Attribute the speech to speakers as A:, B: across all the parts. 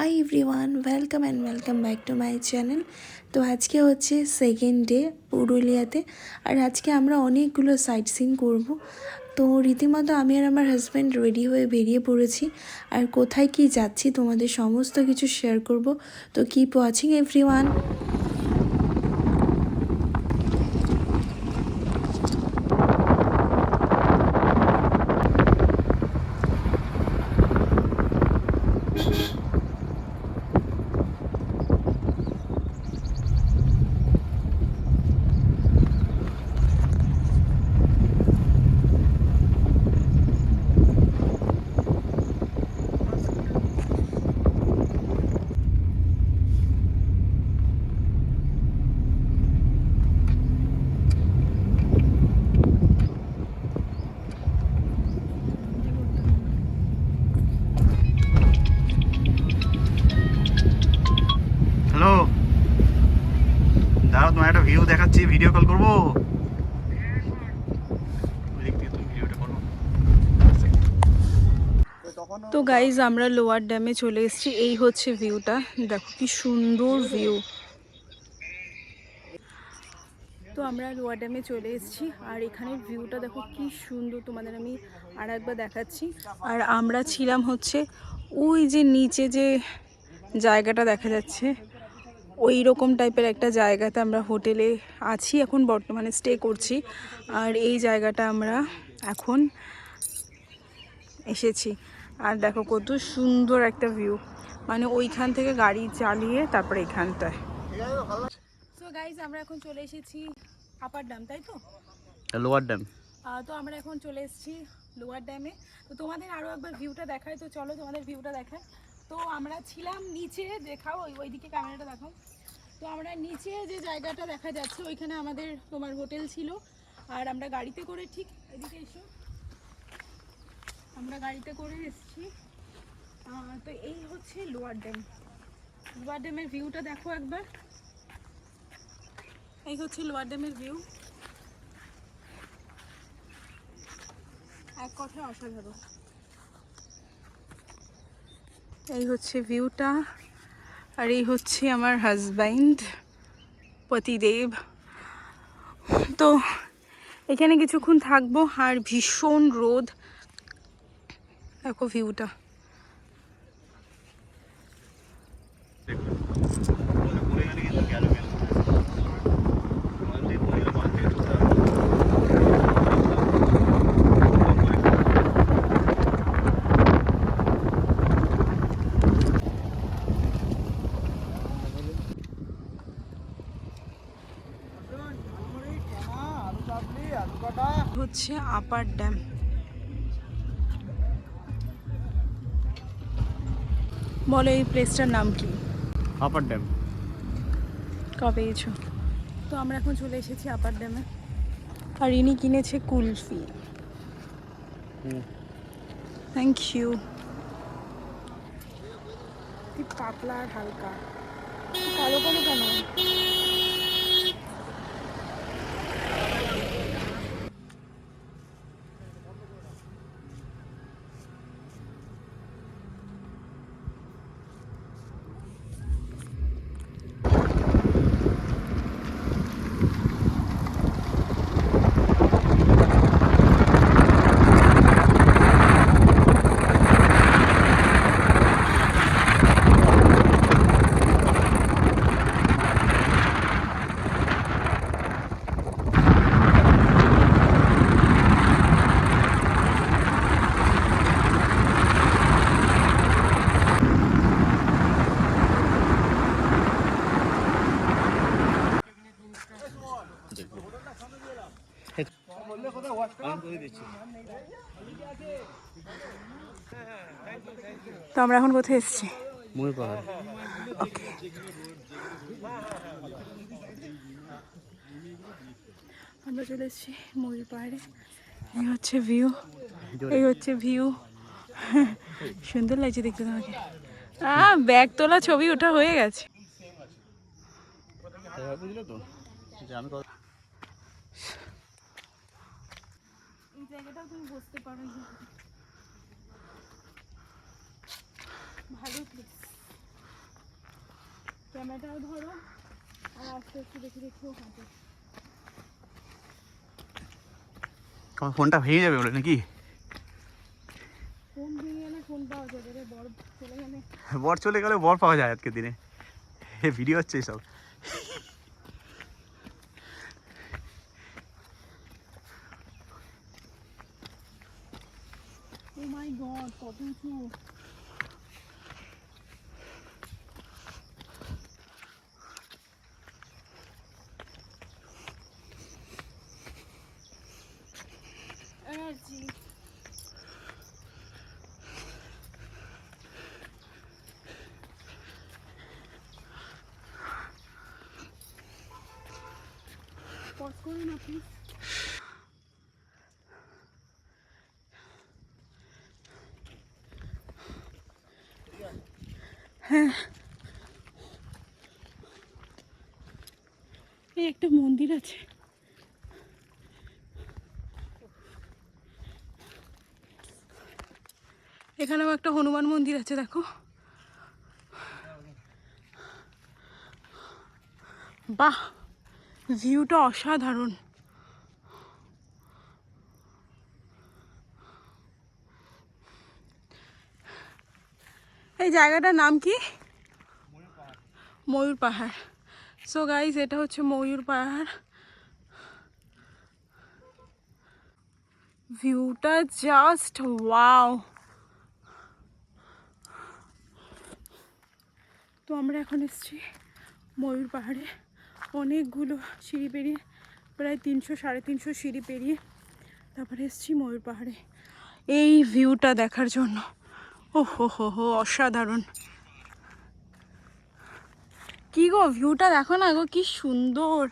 A: Hi everyone welcome and welcome back to my channel তো আজকে হচ্ছে সেকেন্ড ডে পুরুলিয়াতে, আর আজকে আমরা অনেকগুলো সাইট সিন করব। তো রীতিমতো আমি আর আমার হাজব্যান্ড রেডি হয়ে বেরিয়ে পড়েছি, আর কোথায় কি যাচ্ছি তোমাদের সমস্ত কিছু শেয়ার করব। তো কিপ ওয়াচিং এভরিওয়ান
B: হ্যালো দাঁড়াও তোমার একটা ভিউ দেখাচ্ছি ভিডিও কল করব ওই দিক দিয়ে তুমি ভিডিওটা করো
C: তো গাইজ আমরা লোয়ার ড্যামে চলে এসেছি। এই হচ্ছে ভিউটা দেখো কি সুন্দর ভিউ তো আমরা লোয়ার ড্যামে চলে এসেছি আর এখানের ভিউটা দেখো কি সুন্দর। তোমাদের আমি আর একবার দেখাচ্ছি। আর আমরা ছিলাম হচ্ছে ওই যে নিচে যে জায়গাটা দেখা যাচ্ছে ওই রকম টাইপের একটা জায়গাতে আমরা হোটেলে আছি, এখন বর্তমানে স্টে করছি। আর এই জায়গাটা আমরা এখন এসেছি। আর দেখো কত সুন্দর একটা ভিউ মানে ওইখান থেকে গাড়ি চালিয়ে তারপরে এখানটায়। সো গাইজ আমরা এখন চলে এসেছি আপার ড্যাম তাই তো?
B: লোয়ার ড্যাম
C: তো আমরা এখন চলে এসেছি লোয়ার ড্যামে তো তোমাদের আরও একবার ভিউটা দেখায় তো চলো তোমাদের ভিউটা দেখায় তো আমরা ছিলাম নিচে দেখাও ওই ওইদিকে ক্যামেরাটা দেখাও। তো আমরা নিচে যে জায়গাটা দেখা যাচ্ছে ওইখানে আমাদের তোমার হোটেল ছিল। আর আমরা গাড়িতে করে ঠিক এদিকে এসো। আমরা গাড়িতে করে এসেছি। তো এই হচ্ছে লোয়ার ড্যাম। লোয়ার ড্যামের ভিউটা দেখো একবার। এই হচ্ছে লোয়ার ড্যামের ভিউ। এক কথায় অসাধারণ। এই হচ্ছে ভিউটা। আর এই হচ্ছে আমার হাজব্যান্ড, পতিদেব। তো এখানে কিছুক্ষণ থাকব। আর ভীষণ রোদ। দেখো ভিউটা হচ্ছে আপার ড্যাম বলো এই প্লেসটার নাম কি?
B: আপার ড্যাম
C: কবে এসো? তো আমরা এখন চলে এসেছি আপার ড্যামে আর ইনি কিনেছে কুলফি। থ্যাংক ইউ পাতলা আর হালকা। কালো কালো কেন? তো আমরা এখন কোথায় এসেছি?
B: ময়ূর পাহাড়।
C: ওকে আমরা চলে এসেছি ময়ূর পাহাড়ে। এই হচ্ছে ভিউ এই হচ্ছে ভিউ সুন্দর লাগছে দেখতে তোমাকে। আহ ব্যাগ তোলা ছবি ওটা হয়ে গেছে।
B: আমি
C: জায়গাটাও তুমি বসতে পারো ভালো প্লেস ক্যামেরাটাও ধরো আর আস্তে আস্তে দেখে দেখেও হাঁটো
B: তোমার ফোনটা ভেঙে যাবে বলে নাকি?
C: ফোন ভেঙে গেলে ফোন পাওয়া যাবে রে বড় চলে গেলে।
B: বর চলে গেলে বর পাওয়া যায় আজকের দিনে। ভিডিও হচ্ছে সব
C: ও মাই গড কত উঁচু এনার্জি পজ করুন আপনি এই একটা মন্দির আছে। এখানেও একটা হনুমান মন্দির আছে দেখো। বাহ ভিউটা অসাধারণ। এই জায়গাটার নাম কি? ময়ূর পাহাড়। সো গাইজ এটা হচ্ছে ময়ূর পাহাড়। ভিউটা জাস্ট ওয়াও তো আমরা এখন এসেছি ময়ূর পাহাড়ে। অনেকগুলো সিঁড়ি পেরিয়ে, প্রায় তিনশো, সাড়ে তিনশো সিঁড়ি পেরিয়ে তারপরে এসেছি ময়ূর পাহাড়ে। এই ভিউটা দেখার জন্য। ও হো হো হো অসাধারণ। কি গো ভিউটা দেখো না গো কি সুন্দর।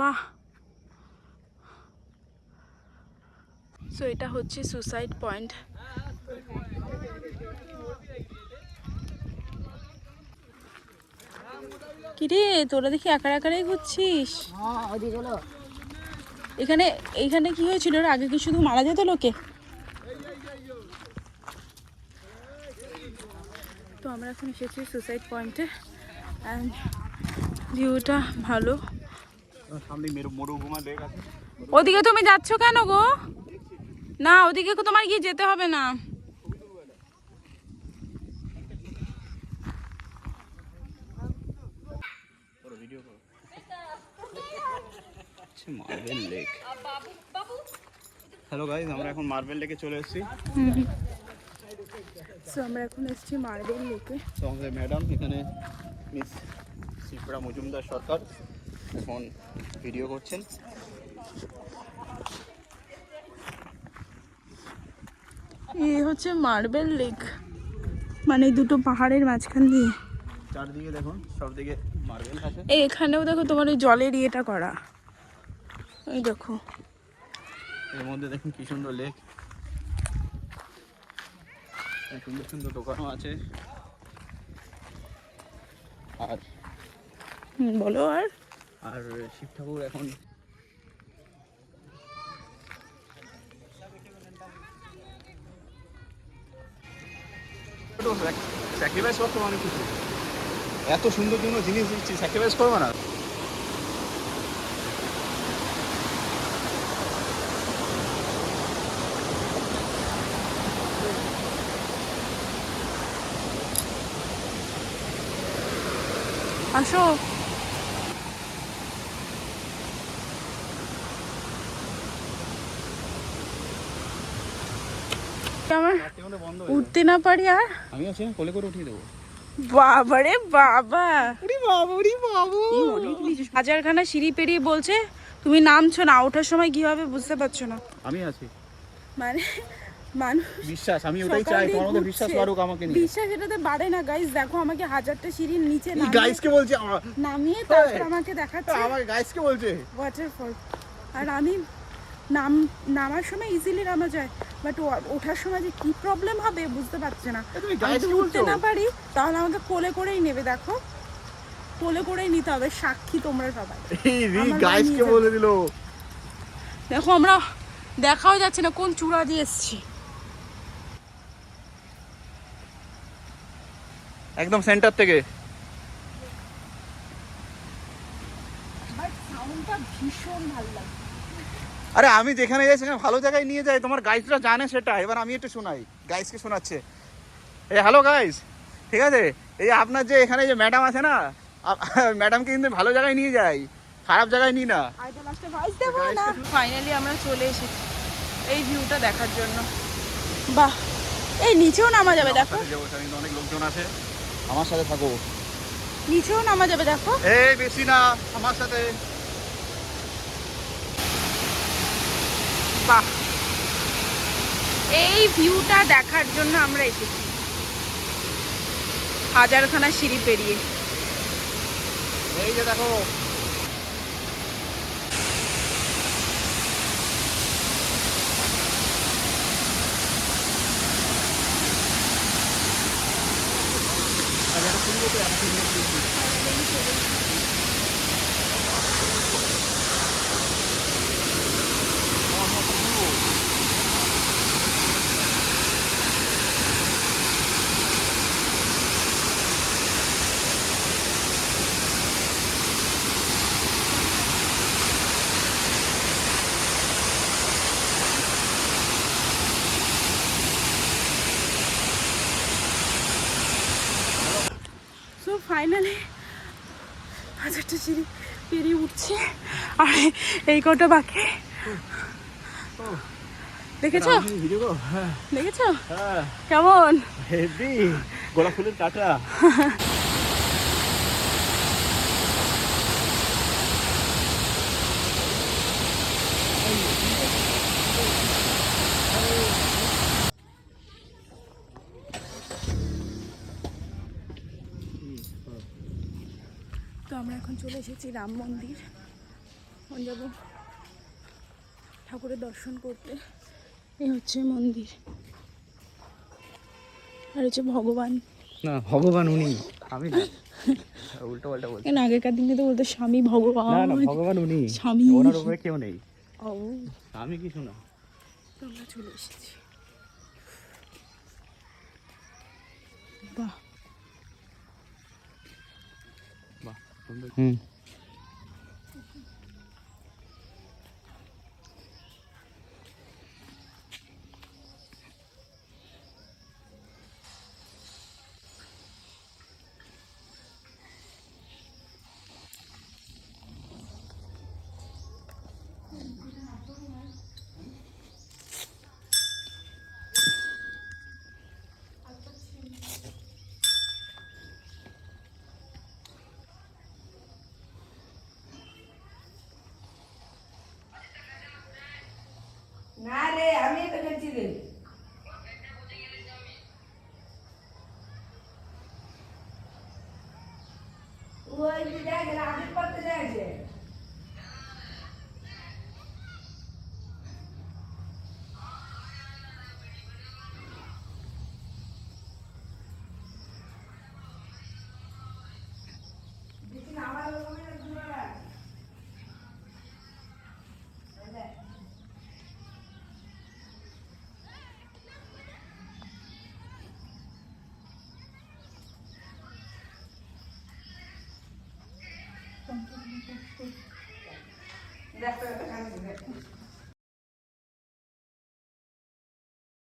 C: বাহ। সো এটা হচ্ছে সুসাইড পয়েন্ট কিরে তোরা দেখি একা একারাই ঘুরছিস? এখানে এইখানে কি হয়েছিল? আগে কি শুধু মারা যেত লোকে? আমরা এখন এসেছি সুসাইড পয়েন্টে অ্যান্ড ভিউটা ভালো। ওদিকে তুমি যাচ্ছ কেন গো? না ওদিকে তোমার গিয়ে যেতে হবে না।
B: মার্বেল লেক হ্যালো গাইজ আমরা এখন মার্বেল লেকে চলে এসেছি।
C: সো আমরা এখন এসেছি মার্বেল লেকে।
B: তো আমাদের ম্যাডাম এখানে মিস শিপ্রা মজুমদার সরকার এখন ভিডিও করছেন।
C: এই হচ্ছে মার্বেল লেক। মানে দুটো পাহাড়ের মাঝখান দিয়ে।
B: চারদিকে দেখুন সবদিকে মার্বেল আছে।
C: এই এখানেও দেখো তোমার ওই জলের ইয়েটা করা। এই দেখো।
B: এর মধ্যে দেখুন কি সুন্দর লেক সুন্দর সুন্দর দোকানও আছে। আর
C: বলো আর।
B: আর শিব ঠাকুর এখন স্যাক্রিফাইস করতে অনেক কিছু এত সুন্দর জন্য জিনিস দিচ্ছি স্যাক্রিফাইস করব না।
C: আসো আমার উঠতে না পারি আর?
B: আমি আছি কোলে করে উঠিয়ে দেবো।
C: বাবারে বাবা।
B: উড়ি বাবু উড়ি বাবু।
C: হাজারখানা সিঁড়ি পেরিয়ে বলছে তুমি নামছো না ওঠার সময় কি হবে বুঝতে পারছ না?
B: আমি আছি।
C: মানে মানুষ
B: বিশ্বাস আমি ওটাই চাই তোমার মধ্যে বিশ্বাস। বাড়ুক আমাকে নিয়ে।
C: বিশ্বাস এটাতে বাড়ে না গাইস দেখো আমাকে হাজারটা সিঁড়ির নিচে
B: এই
C: নামিয়ে-
B: গাইসকে বলছি
C: নামিয়ে তারপর আমাকে দেখাচ্ছে।
B: আমার গাইসকে বলছে?
C: ওয়াটারফল আর আমি নাম নামার সময় ইজিলি নামা যায় বাট ওঠার সময় যে কি প্রবলেম হবে বুঝতে পারছে না। যদি উঠতে না পারি তাহলে আমাকে কোলে করেই নেবে দেখো। কোলে করেই নিতে হবে সাক্ষী তোমরা সবাই।
B: গাইসকে
C: নিয়ে
B: বলে দিল।
C: দেখো আমরা দেখাও যাচ্ছে না কোন চূড়া দিয়ে এসছি।
B: একদম সেন্টার থেকে। আরে আমি যেখানে যাই সেখানে ভালো জায়গায় নিয়ে যাই তোমার গাইজরা জানে সেটা। এবার আমি একটু শোনাই গাইজকে শোনাচ্ছে। এ হ্যালো গাইজ ঠিক আছে? এই আপনার যে এখানে যে ম্যাডাম আছে না ম্যাডামকে কিন্তু ভালো জায়গায় নিয়ে যাই খারাপ জায়গায় নিই না।
C: ফাইনালি আমরা চলে এসেছি এই ভিউটা দেখার জন্য। বাহ। এই নিচেও নামা যাবে দেখো।
B: অনেক লোকজন আছে। আমার সাথে থাকো।
C: নিচেও নামা যাবে দেখো।
B: এই বেশি না আমার সাথে।
C: বাহ। এই ভিউটা দেখার জন্য আমরা এসেছি। হাজারখানা সিঁড়ি পেরিয়ে।
B: এই যে দেখো
C: Thank you. ফাইনালি হাজারটা সিঁড়ি পেরিয়ে উঠছে। আর এই কটা বাকি? দেখেছ?
B: হ্যাঁ।
C: দেখেছ?
B: হ্যাঁ।
C: কেমন?
B: হেভি। গোলাপ ফুলের কাটা
C: তো আমরা এখন চলে এসেছি রাম মন্দির। এখন যাব ঠাকুরের দর্শন করতে। এই হচ্ছে মন্দির। আর হচ্ছে ভগবান।
B: না ভগবান উনি। আমি উল্টো পাল্টা বলছি।
C: কেন আগেকার দিনে তো বলতো স্বামী ভগবান।
B: না না ভগবান উনি।
C: স্বামী।
B: ওনার উপরে কেউ নেই।
C: ও।
B: আমি কি শোনা
C: তো আমরা চলে এসেছি। বাহ।
B: বাহ হুম
D: না রে আমি তো গেছি রে ওই যে দেখ রাজীব করতে যাচ্ছে দেখ তো একটা কাজ দেখ